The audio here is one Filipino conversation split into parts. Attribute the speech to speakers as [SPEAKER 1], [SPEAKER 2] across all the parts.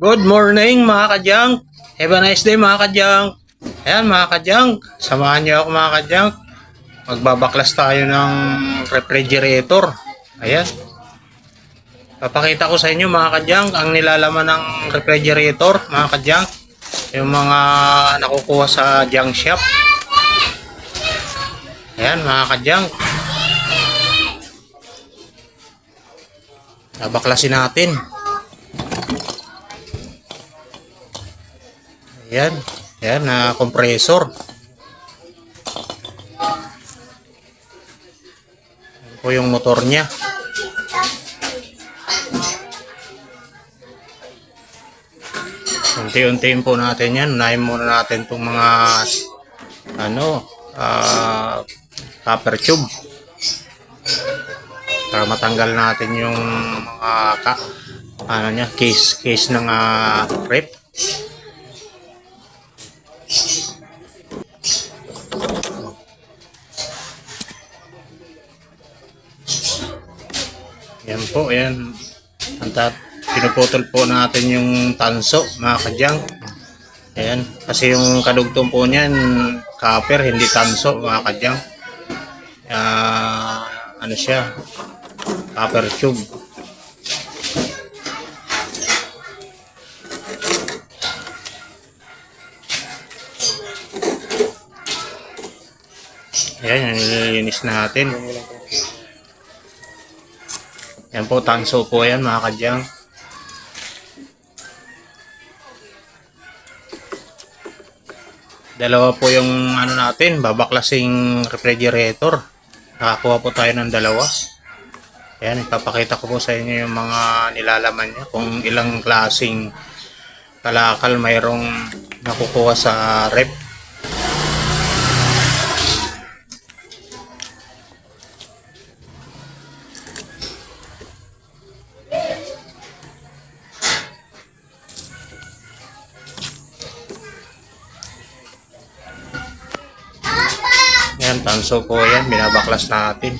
[SPEAKER 1] Good morning mga kadyang. Have a nice day mga kadyang. Ayan mga kadyang, samahan niyo ako mga kadyang. Magbabaklas tayo ng refrigerator. Ayan. Papakita ko sa inyo mga kadyang ang nilalaman ng refrigerator mga kadyang. Yung mga nakukuha sa junk shop. Ayan mga kadyang. Babaklasin natin. Ayan. Ayan, na compressor. Ayan po yung motor niya. Unti-untiin po natin yan. Unahin muna natin itong mga ano, ah, copper tube. Para matanggal natin yung mga ka, ano niya, case, case ng ah, rep. Yan po, yan. Ang tat pinuputol po natin yung tanso, mga kadyang. Ayan. Kasi yung kadugtong po niyan, copper, hindi tanso, mga kadyang. Ah, ano siya? Copper tube. Ayan, yan nililinis natin. Yan po, tanso po yan mga kadyang. Dalawa po yung ano natin, babaklasing refrigerator. Nakakuha po tayo ng dalawa. Ayan, ipapakita ko po sa inyo yung mga nilalaman niya. Kung ilang klasing kalakal mayroong nakukuha sa rep. Yan, tanso po yan. Binabaklas natin.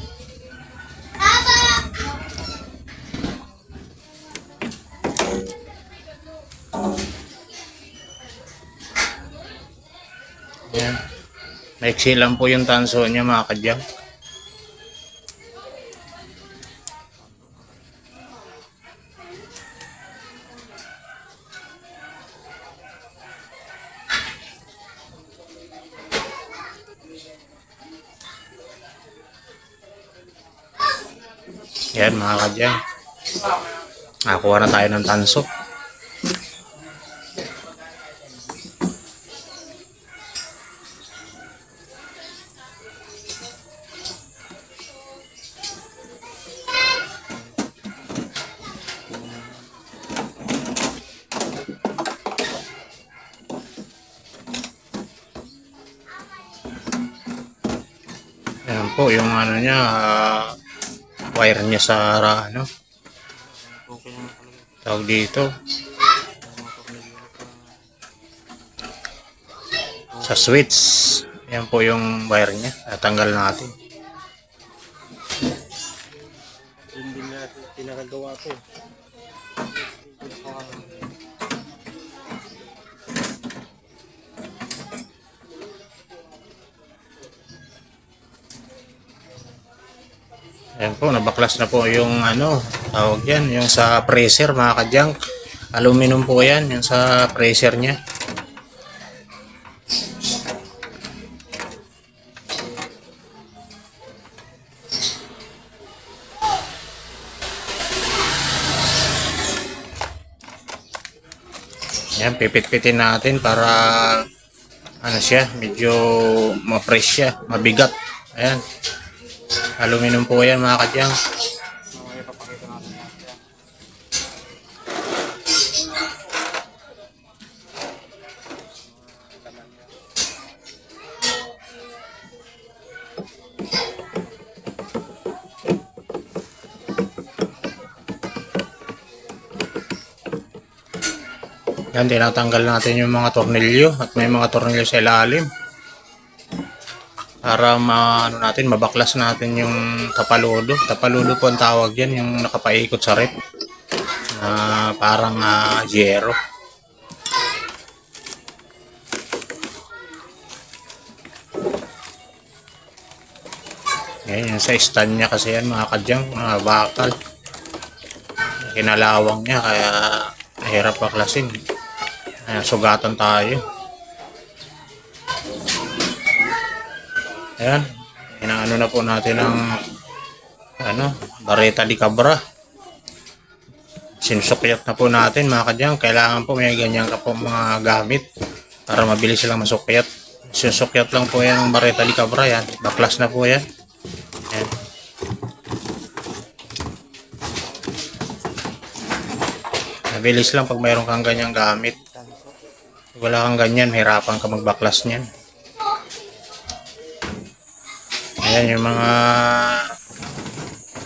[SPEAKER 1] Yan. Maiksi lang po yung tanso niya mga kadyang. Yan mga kadyang. Nakakuha na tayo ng tanso. Yan po yung ano niya, ah, wire niya sa ra- ano? Tawag dito. Sa switch. Yan po yung wire niya. Tatanggal natin.
[SPEAKER 2] Hindi na pinakagawa ko.
[SPEAKER 1] Ayan po, nabaklas na po yung ano, tawag yan, yung sa pressure mga kadyang. Aluminum po yan, yung sa pressure niya. Ayan, pipit-pitin natin para ano siya, medyo ma-fresh siya, mabigat. Ayan. Aluminum po yan mga kadyang.
[SPEAKER 2] Yan,
[SPEAKER 1] tinatanggal natin yung mga tornilyo at may mga tornilyo sa ilalim para ma, ano natin, mabaklas natin yung tapalulo. Tapalulo po ang tawag yan, yung nakapaikot sa rep. Uh, parang uh, yero. Ayan, yung sa stand niya kasi yan mga kadyang, mga bakal. Kinalawang niya kaya hirap paklasin. Ayan, sugatan tayo. Ayan, inaano na po natin ng ano, bareta di cabra. Sinusukyat na po natin mga kadyang. Kailangan po may ganyan ka po mga gamit para mabilis silang masukyat. Sinusukyat lang po yan ng bareta di cabra yan. Baklas na po yan. Ayan. Mabilis lang pag mayroon kang ganyang gamit. Wala kang ganyan, hirapan ka magbaklas niyan. Ayan yung mga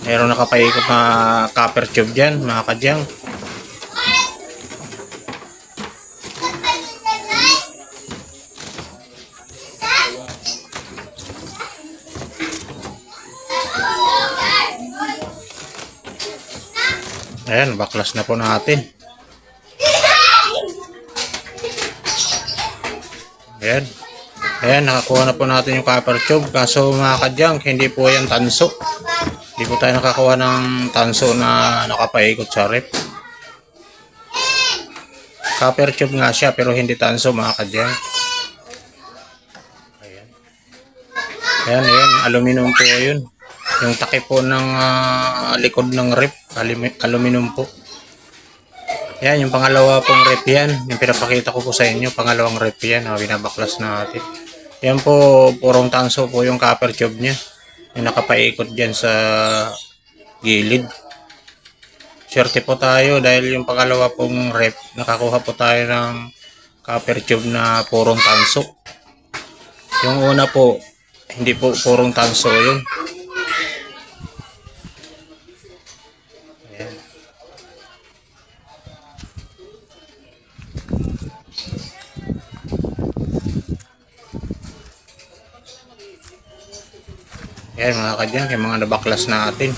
[SPEAKER 1] Meron nakapaikot na copper tube dyan, mga kadyang. Ayan, baklas na po natin. Ayan. Ayan, nakakuha na po natin yung copper tube. Kaso mga kadyang, hindi po yan tanso. Hindi po tayo nakakuha ng tanso na nakapaikot sa rep. Copper tube nga siya pero hindi tanso mga kadyang. Ayan. Ayan, ayan. Aluminum po yun. Yung takip po ng ah, likod ng rep. alumi- Aluminum po. Ayan, yung pangalawa pong rep yan. Yung pinapakita ko po sa inyo. Pangalawang rep yan. Oh, binabaklas natin. Yan po, purong tanso po yung copper tube niya. Yung nakapaikot dyan sa gilid. Swerte po tayo dahil yung pangalawa pong rep, nakakuha po tayo ng copper tube na purong tanso. Yung una po, hindi po purong tanso yun. Ayan mga kadyang, yung mga nabaklas natin.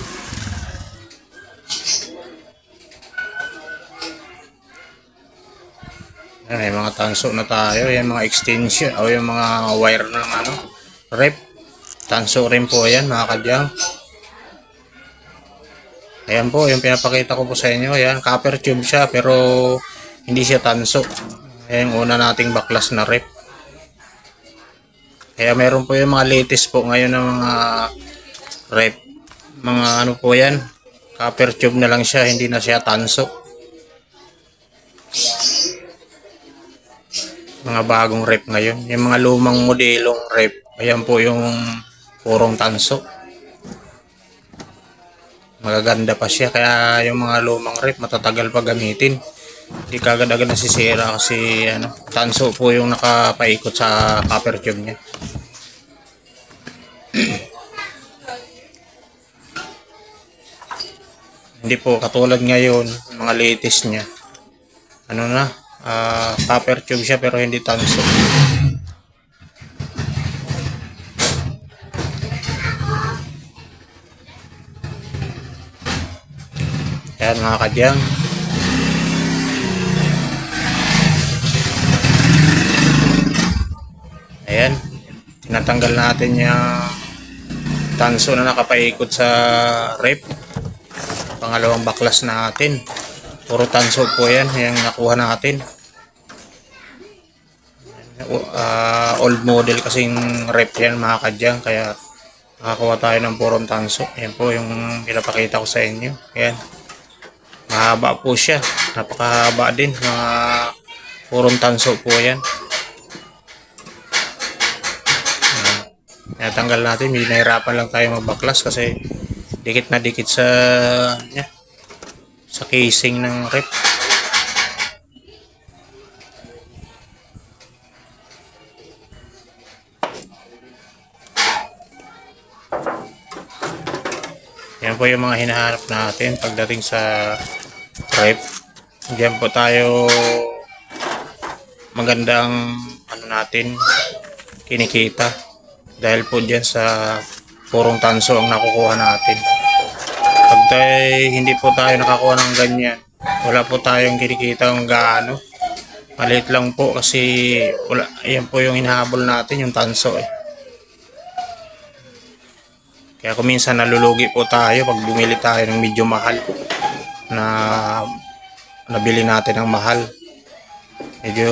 [SPEAKER 1] Ayan, may mga tanso na tayo. Yan mga extension o yung mga wire ng ano, rep. Tanso rin po yan mga kadyang. Ayan po, yung pinapakita ko po sa inyo. Ayan, copper tube siya pero hindi siya tanso. Ayan yung una nating baklas na rep. Kaya meron po yung mga latest po ngayon ng mga rep. Mga ano po yan. Copper tube na lang siya, hindi na siya tanso. Mga bagong rep ngayon. Yung mga lumang modelong rep. Ayan po yung purong tanso. Magaganda pa siya. Kaya yung mga lumang rep matatagal pa gamitin. Hindi kagad-agad nasisira kasi ano, tanso po yung nakapaikot sa copper tube niya. Hindi po katulad ngayon, mga latest niya. Ano na, ah, copper tube siya pero hindi tanso. Yan mga kadyang. Ayan. Tinatanggal natin yung tanso na nakapaikot sa rep. Pangalawang baklas natin. Puro tanso po yan. Yung nakuha natin. Ah, old model kasing rep yan mga kadyang. Kaya nakakuha tayo ng purong tanso. Yan po yung pinapakita ko sa inyo. Ayan. Mahaba po siya. Napakahaba din. Mga purong tanso po yan. Natanggal natin, hindi nahirapan lang tayo magbaklas kasi dikit na dikit sa yeah, sa casing ng rep. Yan po yung mga hinahanap natin pagdating sa rep. Diyan po tayo magandang ano natin kinikita dahil po dyan sa purong tanso ang nakukuha natin. Pag hindi po tayo nakakuha ng ganyan, wala po tayong kinikita ng gaano. Maliit lang po kasi wala, ayan po yung hinahabol natin, yung tanso eh. Kaya kung minsan nalulugi po tayo pag bumili tayo ng medyo mahal na nabili natin ng mahal. Medyo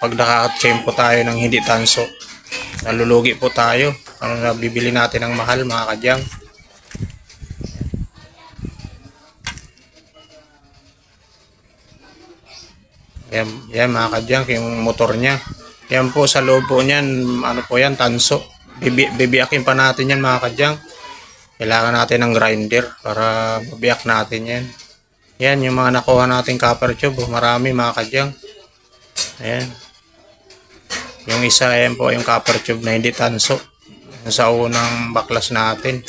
[SPEAKER 1] pag nakakatsempo tayo ng hindi tanso, nalulugi po tayo. Ano na bibili natin ng mahal mga kadyang. Yan, yan mga kadyang, yung motor niya. Yan po sa loob po niyan, ano po yan, tanso. Bibi, bibiyakin pa natin yan mga kadyang. Kailangan natin ng grinder para mabiyak natin yan. Yan, yung mga nakuha nating copper tube. oh, Marami mga kadyang. Ayan. Yung isa, ayan po yung copper tube na hindi tanso. Sa unang baklas natin.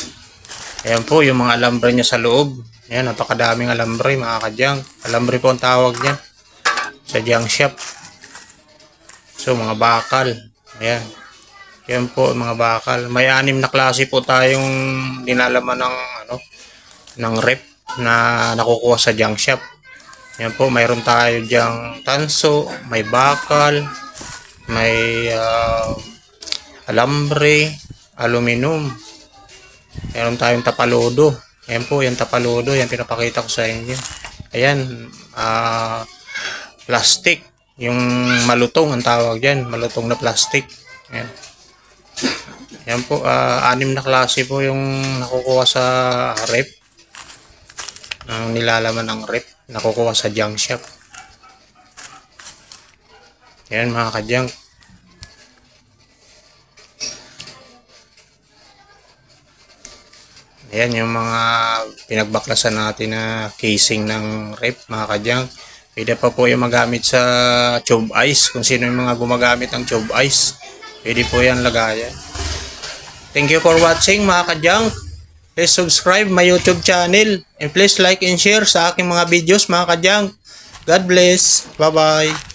[SPEAKER 1] Ayan po, yung mga alambre niya sa loob. Ayan, napakadaming alambre mga kadyang. Alambre po ang tawag niya sa junk shop. So, mga bakal. Ayan. Yan po, mga bakal. May anim na klase po tayong dinalaman ng, ano, ng rep na nakukuha sa junk shop. Yan po, mayroon tayo diyang tanso, may bakal, may ah, alambre, aluminum. Meron tayong tapalodo. Ayan po, yung tapalodo, yan pinapakita ko sa inyo. Ayan, ah, plastic. Yung malutong ang tawag dyan. Malutong na plastic. Ayan. Yan po, ah, anim na klase po yung nakukuha sa rep. Ang nilalaman ng rep. Nakukuha sa junk shop. Yan mga kadyang. Ayan yung mga pinagbaklasan natin na casing ng rep mga kadyang. Pwede pa po yung magamit sa tube ice. Kung sino yung mga gumagamit ng tube ice. Pwede po yan lagayan. Thank you for watching mga kadyang. Please subscribe my YouTube channel. And please like and share sa aking mga videos mga kadyang. God bless. Bye-bye.